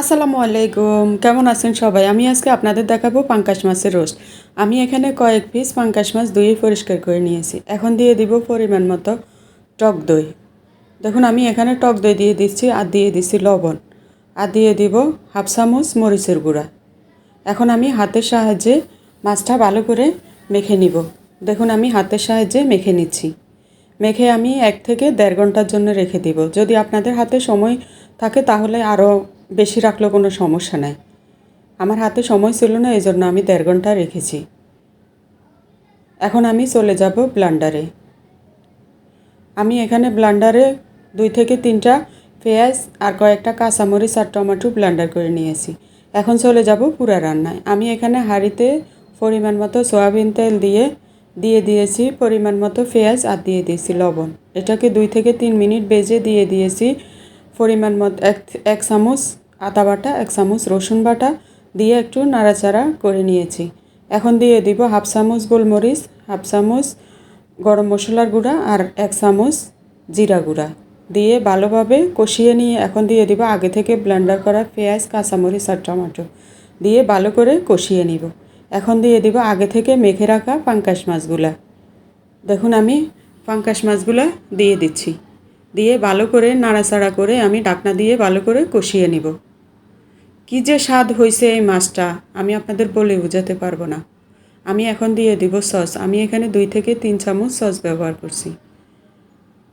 আসসালামু আলাইকুম। কেমন আছেন সবাই? আমি আজকে আপনাদের দেখাবো পাঙ্কাশ মাছের রোস্ট। আমি এখানে কয়েক পিস পাঙ্কাশ মাছ ধুয়ে পরিষ্কার করে নিয়েছি। এখন দিয়ে দিব পরিমাণ মতো টক দই। দেখুন, আমি এখানে টক দই দিয়ে দিচ্ছি আর দিয়ে দিচ্ছি লবণ। আর দিয়ে দিব হাফ চামচ মরিচের গুঁড়া। এখন আমি হাতের সাহায্যে মাছটা ভালো করে মেখে নিব। দেখুন, আমি হাতের সাহায্যে মেখে নিচ্ছি। মেখে আমি এক থেকে দেড় ঘণ্টার জন্য রেখে দিব। যদি আপনাদের হাতে সময় থাকে, তাহলে আরও বেশি রাখলেও কোনো সমস্যা নাই। আমার হাতে সময় ছিল না এই জন্য আমি দেড় ঘণ্টা রেখেছি। এখন আমি চলে যাব ব্লান্ডারে। আমি এখানে ব্লান্ডারে দুই থেকে তিনটা পেঁয়াজ আর কয়েকটা কাঁচামরিচ আর টমেটো ব্লান্ডার করে নিয়েছি। এখন চলে যাব পুরা রান্নায়। আমি এখানে হাঁড়িতে পরিমাণ মতো সয়াবিন তেল দিয়ে দিয়ে দিয়েছি, পরিমাণ মতো পেঁয়াজ আর দিয়ে দিয়েছি লবণ। এটাকে দুই থেকে তিন মিনিট বেজে দিয়ে দিয়েছি। পরিমাণ মতো এক এক চামচ আদা বাটা, এক চামচ রসুন বাটা দিয়ে একটু নাড়াচাড়া করে নিয়েছি। এখন দিয়ে দিব হাফ চামচ গোলমরিচ, হাফ চামচ গরম মশলার গুঁড়া আর এক চামচ জিরা গুঁড়া। দিয়ে ভালোভাবে কষিয়ে নিয়ে এখন দিয়ে দিব আগে থেকে ব্লেন্ডার করা পেঁয়াজ, কাঁচামরিচ আর টমেটো। দিয়ে ভালো করে কষিয়ে নিব। এখন দিয়ে দিব আগে থেকে মেখে রাখা পাঙ্কাশ মাছগুলা। দেখুন আমি পাঙ্কাশ মাছগুলা দিয়ে দিচ্ছি। দিয়ে ভালো করে নাড়াচাড়া করে আমি ডাকনা দিয়ে ভালো করে কষিয়ে নিব। কী যে স্বাদ হয়েছে এই মাছটা, আমি আপনাদের বলে বোঝাতে পারব না। আমি এখন দিয়ে দিব সস। আমি এখানে দুই থেকে তিন চামচ সস ব্যবহার করছি।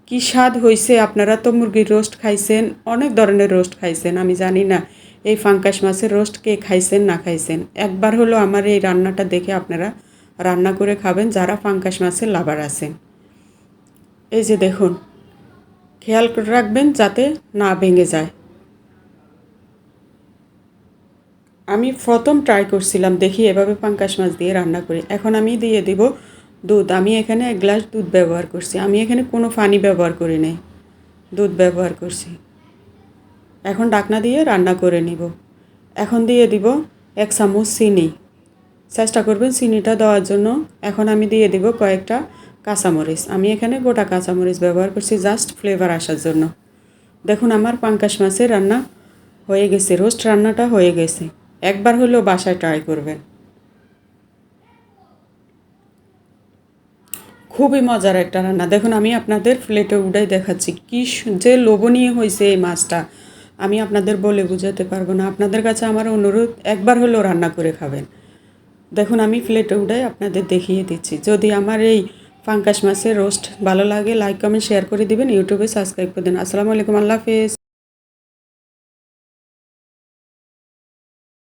কি স্বাদ হয়েছে আপনারা তো মুরগির রোস্ট খাইছেন, অনেক ধরনের রোস্ট খাইছেন, আমি জানি না এই ফাঙ্কাস মাছের রোস্ট কে খাইছেন, না খাইছেন। একবার হলো আমার এই রান্নাটা দেখে আপনারা রান্না করে খাবেন, যারা ফাঙ্কাস মাছের লাভার আছেন। এই যে দেখুন খেয়াল করে রাখবেন যাতে না ভেঙে যায়। আমি প্রথম ট্রাই করছিলাম দেখি এভাবে পাঙ্কাশ মাছ দিয়ে রান্না করি। এখন আমি দিয়ে দিব দুধ। আমি এখানে এক গ্লাস দুধ ব্যবহার করছি। আমি এখানে কোনো পানি ব্যবহার করি নাই। দুধ ব্যবহার করছি। এখন ডাকনা দিয়ে রান্না করে নিব। এখন দিয়ে দিব এক চামচ চিনি। চেষ্টা করবেন চিনিটা দেওয়ার জন্য। এখন আমি দিয়ে দিব কয়েকটা কাঁচামরিচ। আমি এখানে গোটা কাঁচামরিচ ব্যবহার করছি জাস্ট ফ্লেভার আসার জন্য। দেখুন, আমার পাঙ্কাশ মাছের রান্না হয়ে গেছে রোস্ট রান্নাটা হয়ে গেছে। একবার হলেও বাসায় ট্রাই করবেন। খুবই মজার একটা রান্না। দেখুন, আমি আপনাদের প্লেটে উড়াই দেখাচ্ছি, কি যে লোভনীয় হয়েছে এই মাছটা, আমি আপনাদের বলে বোঝাতে পারব না। আপনাদের কাছে আমার অনুরোধ, একবার হলেও রান্না করে খাবেন। দেখুন, আমি প্লেটে উড়াই আপনাদের দেখিয়ে দিচ্ছি। যদি আমার এই পাঙ্কাশ মাছের রোস্ট ভালো লাগে লাইক কমেন্ট শেয়ার করে দিবেন ইউটিউবে সাবস্ক্রাইব করে দিন। আসসালামু আলাইকুম, আল্লাহ হাফেজ।